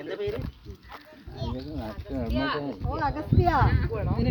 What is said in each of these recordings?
എന്താ പേര് ഓ അഗസ്ത്യ നീ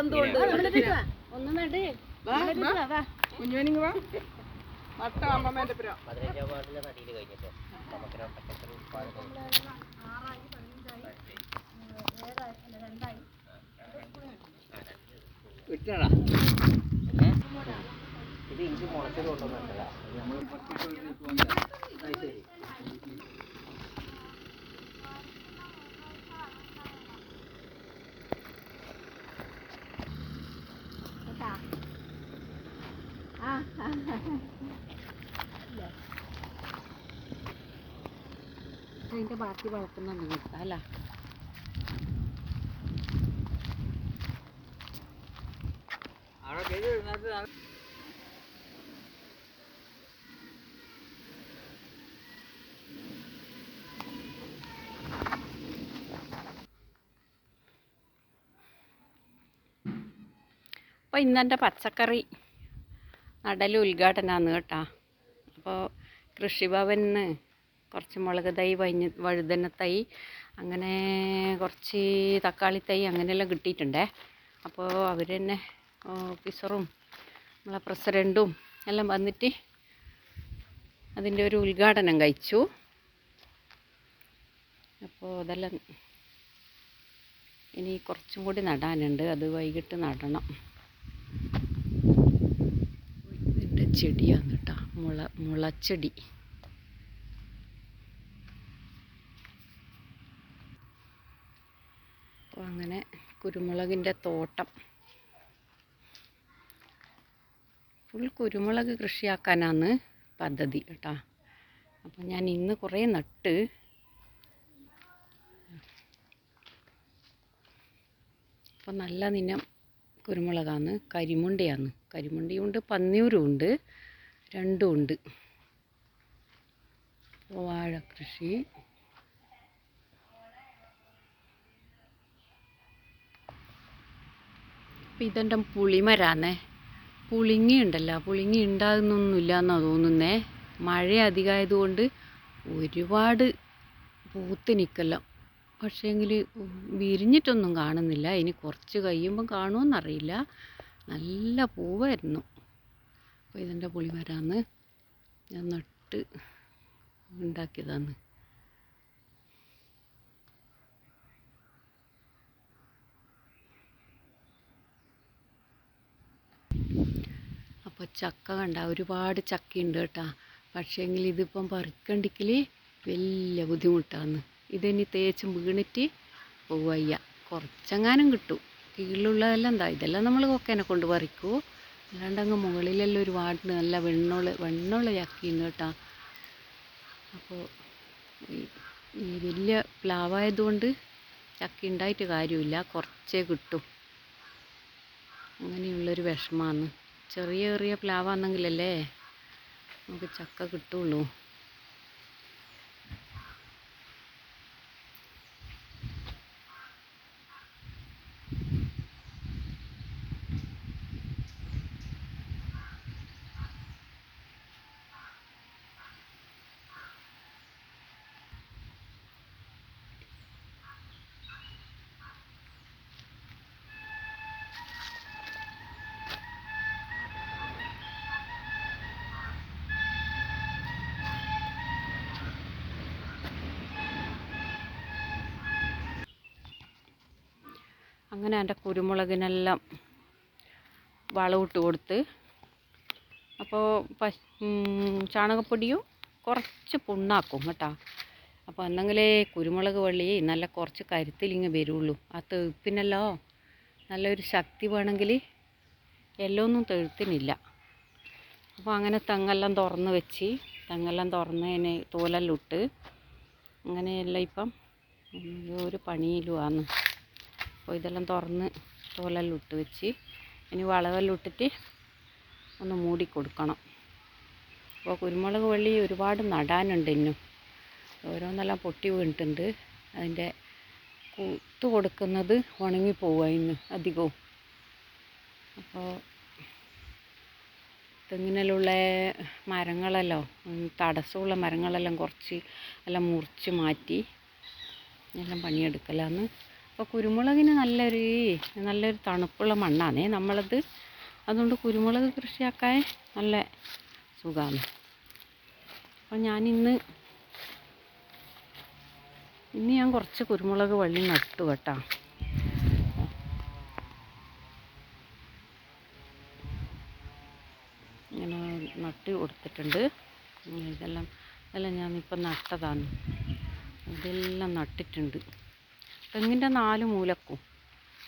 അതെന്തുകൊണ്ട് ഒന്ന് നട് കുഞ്ഞുവനിങ് വാ മട്ട അമ്മമ്മേന്റെ പുര. പതിനഞ്ചാം വാർഡിലെ നടിയിൽ കഴിഞ്ഞിട്ട് നമുക്കൊരു പച്ചക്കറി ഉത്പാദനം വിട്ടാടാ. ഇത് ഇഞ്ചി മുളച്ചത് കൊണ്ടുവന്നിട്ടല്ല അതിന്റെ ബാക്കി വളർത്തുന്ന നീട്ടാ അല്ല? അപ്പോൾ ഇന്നെന്റെ പച്ചക്കറി. നടൽ ഉദ്ഘാടനമാണ് കേട്ടോ. അപ്പോൾ കൃഷിഭവനിന്ന് കുറച്ച് മുളക് തൈ വൈഞ്ഞ് വഴുതന തൈ അങ്ങനെ കുറച്ച് തക്കാളി തൈ അങ്ങനെയെല്ലാം കിട്ടിയിട്ടുണ്ടേ. അപ്പോൾ അവർ തന്നെ ഓഫീസറും നമ്മളെ പ്രസിഡന്റും എല്ലാം വന്നിട്ട് അതിന്റെ ഒരു ഉദ്ഘാടനം കഴിച്ചു. അപ്പോൾ അതെല്ലാം ഇനി കുറച്ചും കൂടി നടാനുണ്ട്. അത് വൈകിട്ട് നടണം. ചെടിയാണ് കേട്ടോ മുള മുളച്ചെടി. അപ്പോൾ അങ്ങനെ കുരുമുളകിന്റെ തോട്ടം. ഫുൾ കുരുമുളക് കൃഷിയാക്കാനാണ് പദ്ധതി കേട്ടോ അപ്പോൾ ഞാൻ ഇന്ന് കുറേ നട്ട്. അപ്പോൾ നല്ല നിനം കുരുമുളകാണ് കരിമുണ്ടയാണ്. കരിമുണ്ടയുണ്ട് പന്നിയൂരുണ്ട് രണ്ടും ഉണ്ട് വാഴ കൃഷി ഇതെന്റെ പുളിമരാന്നേ? പുളിങ്ങി ഉണ്ടല്ലോ പുളിങ്ങി ഉണ്ടാകുന്നൊന്നുമില്ല എന്നാണ് തോന്നുന്നേ. മഴ അധികമായതുകൊണ്ട് ഒരുപാട് പൂത്ത് നിൽക്കല്ലോ പക്ഷേങ്കിൽ വിരിഞ്ഞിട്ടൊന്നും കാണുന്നില്ല. ഇനി കുറച്ച് കഴിയുമ്പം കാണുമെന്നറിയില്ല നല്ല പൂവായിരുന്നു. അപ്പോൾ ഇതിന്റെ പുളിമരാന്ന് ഞാൻ നട്ട് ഉണ്ടാക്കിയതാണ് അപ്പോൾ ചക്ക കണ്ട ഒരുപാട് ചക്കയുണ്ട് കേട്ടോ. പക്ഷേങ്കിൽ ഇതിപ്പം പറിക്കണ്ടിക്കൽ വലിയ ബുദ്ധിമുട്ടാണ് ഇതിനി തേച്ച് വീണിട്ട് പോവയ്യ. കുറച്ചെങ്ങാനും കിട്ടും. കീഴിലുള്ളതെല്ലാം എന്താ ഇതെല്ലാം നമ്മൾ കൊക്കേനെ കൊണ്ട് പറിക്കൂ. അല്ലാണ്ട് അങ്ങ് മുകളിലെല്ലാം ഒരു വാടിന് നല്ല വെണ്ണുള്ള വെണ്ണുള്ള ചക്കിന്ന് കേട്ടാ. അപ്പോൾ ഈ ഈ വലിയ പ്ലാവായതുകൊണ്ട് ചക്കി ഉണ്ടായിട്ട് കാര്യമില്ല. കുറച്ചേ കിട്ടും. അങ്ങനെയുള്ളൊരു വിഷമമാണ് ചെറിയ ചെറിയ പ്ലാവാന്നെങ്കിലല്ലേ നമുക്ക് ചക്ക കിട്ടുള്ളൂ. അങ്ങനെ എന്റെ കുരുമുളകിനെല്ലാം വളമിട്ട് കൊടുത്ത് അപ്പോൾ പശ് ചാണകപ്പൊടിയും കുറച്ച് പുണ്ണാക്കും കേട്ടോ. അപ്പോൾ എന്നെങ്കിലേ കുരുമുളക് വള്ളി നല്ല കുറച്ച് കരുത്തിലിങ്ങ് വരുള്ളൂ. ആ തെഴുപ്പിനല്ലോ നല്ലൊരു ശക്തി വേണമെങ്കിൽ എല്ലൊന്നും തെഴുത്തിനില്ല. അപ്പോൾ അങ്ങനെ തെങ്ങെല്ലാം തുറന്ന് വെച്ച് തെങ്ങെല്ലാം തുറന്ന് അതിന് തോലെല്ലാം ഇട്ട് അങ്ങനെയെല്ലാം ഇപ്പം ഒരു പണിയിലുമാണ് അപ്പോൾ ഇതെല്ലാം തുറന്ന് തോലെല്ലാം ഇട്ട് വെച്ച് ഇനി വളവെല്ലാം ഇട്ടിട്ട് ഒന്ന് മൂടി കൊടുക്കണം. അപ്പോൾ കുരുമുളക് വള്ളി ഒരുപാട് നടാനുണ്ട് ഇന്നും. ഓരോന്നെല്ലാം പൊട്ടി വീണിട്ടുണ്ട്. അതിന്റെ കൂത്ത് കൊടുക്കുന്നത് ഉണങ്ങി പോവുക ഇന്ന് അധികവും. അപ്പോൾ തെങ്ങിനുള്ള മരങ്ങളെല്ലാം തടസ്സമുള്ള മരങ്ങളെല്ലാം കുറച്ച് എല്ലാം മുറിച്ച് മാറ്റി എല്ലാം പണിയെടുക്കലാന്ന് അപ്പോൾ കുരുമുളകിന് നല്ലൊരു നല്ലൊരു തണുപ്പുള്ള മണ്ണാണേ നമ്മളത്. അതുകൊണ്ട് കുരുമുളക് കൃഷിയാക്കാൻ നല്ല സുഖമാണ് അപ്പോൾ ഞാനിന്ന് ഇന്ന് ഞാൻ കുറച്ച് കുരുമുളക് വള്ളി നട്ടു കേട്ടോ. ഇങ്ങനെ നട്ട് കൊടുത്തിട്ടുണ്ട്. ഇതെല്ലാം ഇതെല്ലാം ഞാനിപ്പം നട്ടതാണ്. ഇതെല്ലാം നട്ടിട്ടുണ്ട്. തെങ്ങിന്റെ നാല് മൂലക്കും.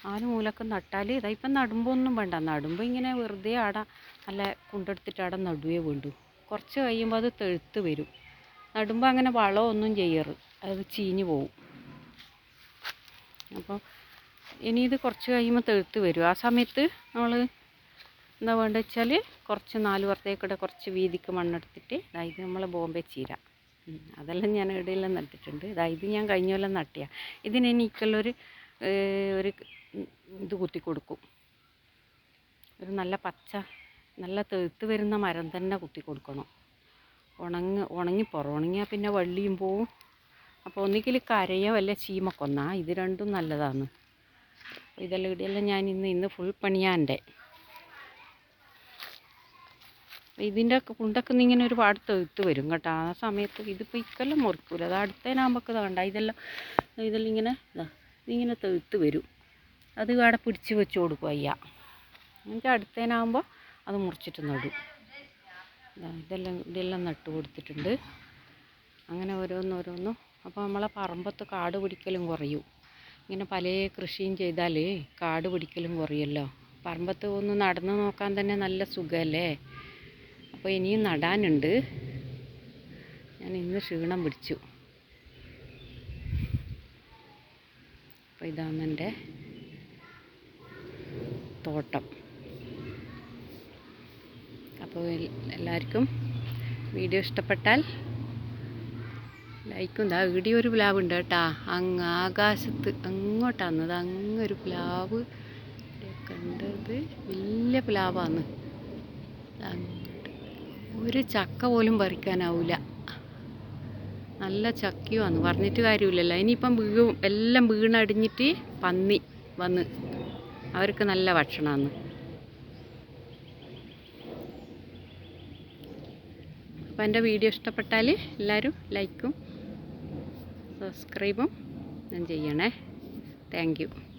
നാല് മൂലക്കും നട്ടാൽ ഇതാ ഇപ്പം നടുമ്പോൾ ഒന്നും വേണ്ട. നടുമ്പോൾ ഇങ്ങനെ വെറുതെ ആടെ നല്ല കുണ്ടെടുത്തിട്ട് ആടെ നടുവേ വേണ്ടു. കുറച്ച് കഴിയുമ്പോൾ അത് തെഴുത്ത് വരും. നടുമ്പോൾ അങ്ങനെ വളമൊന്നും ചെയ്യറ്. അത് ചീഞ്ഞു പോവും. അപ്പോൾ ഇനി ഇത് കുറച്ച് കഴിയുമ്പോൾ തെഴുത്ത് വരും. ആ സമയത്ത് നമ്മൾ എന്താ വേണ്ടത് വെച്ചാൽ കുറച്ച് നാല് പുറത്തേക്കൂടെ കുറച്ച് വീതിക്ക് മണ്ണെടുത്തിട്ട് അതായത് നമ്മൾ ബോംബെ ചീര. അതെല്ലാം ഞാൻ ഇവിടെയെല്ലാം നട്ടിട്ടുണ്ട്. ഇതാ ഇത് ഞാൻ കഴിഞ്ഞ കൊല്ലം നട്ടിയ. ഇതിന് ഒരു ഇത് കുത്തി കൊടുക്കും. ഒരു നല്ല പച്ച നല്ല തെഴുത്ത് വരുന്ന മരം തന്നെ കുത്തി കൊടുക്കണം. ഉണങ്ങി ഉണങ്ങി ഉണങ്ങിയാൽ പിന്നെ വള്ളിയും പോവും. അപ്പോൾ ഒന്നുകിൽ കരയോ അല്ല ചീമക്കൊന്ന. ഇത് രണ്ടും നല്ലതാണ്. ഇതെല്ലാം ഇവിടെയെല്ലാം ഞാൻ ഇന്ന് ഇന്ന് ഫുൾ പണിയാന്റെ ഇതിന്റെ കുണ്ടൊക്കെ ഇങ്ങനെ ഒരുപാട് തെഴുത്ത് വരും കേട്ടോ. ആ സമയത്ത് ഇതിപ്പോൾ ഇക്കെല്ലാം മുറിക്കൂല. അത് അടുത്തേനാകുമ്പോൾ വേണ്ട ഇതെല്ലാം ഇതെല്ലാം ഇങ്ങനെ ഇതാ ഇതിങ്ങനെ വരും. അത് അവിടെ പിടിച്ച് വെച്ച് കൊടുക്കും അയ്യ. എന്നിട്ട് അടുത്തേനാകുമ്പോൾ അത് മുറിച്ചിട്ട് നടും. ഇതാ ഇതെല്ലാം ഇതെല്ലാം നട്ട് കൊടുത്തിട്ടുണ്ട്. അങ്ങനെ ഓരോന്നോരോന്നും അപ്പോൾ നമ്മളെ പറമ്പത്ത് കാട് പിടിക്കലും കുറയും. ഇങ്ങനെ പല കൃഷിയും ചെയ്താലേ കാട് പിടിക്കലും കുറയുമല്ലോ. പറമ്പത്ത് ഒന്ന് നടന്നു നോക്കാൻ തന്നെ നല്ല സുഖമല്ലേ? അപ്പോൾ ഇനിയും നടാനുണ്ട്. ഞാൻ ഇന്ന് ക്ഷീണം പിടിച്ചു. അപ്പോൾ ഇതാണ് എന്റെ തോട്ടം. അപ്പോൾ എല്ലാവർക്കും വീഡിയോ ഇഷ്ടപ്പെട്ടാൽ ലൈക്കും. ഇതാ വീഡിയോ ഒരു പ്ലാവ് ഉണ്ട് കേട്ടാ. അങ്ങ് ആകാശത്ത് അങ്ങോട്ടാന്നത് അങ്ങൊരു പ്ലാവ്. കണ്ടത് വലിയ പ്ലാവാണ് അങ്ങോട്ട് ഒരു ചക്ക പോലും പറിക്കാനാവില്ല നല്ല ചക്കയുമാണ്. പറഞ്ഞിട്ട് കാര്യമില്ലല്ലോ. ഇനിയിപ്പം വീഴും എല്ലാം വീണടിഞ്ഞിട്ട് പന്നി വന്ന് അവർക്ക് നല്ല ഭക്ഷണമാണ്. അപ്പോൾ എന്റെ വീഡിയോ ഇഷ്ടപ്പെട്ടാൽ എല്ലാവരും ലൈക്കും സബ്സ്ക്രൈബും ഞാൻ ചെയ്യണേ. താങ്ക്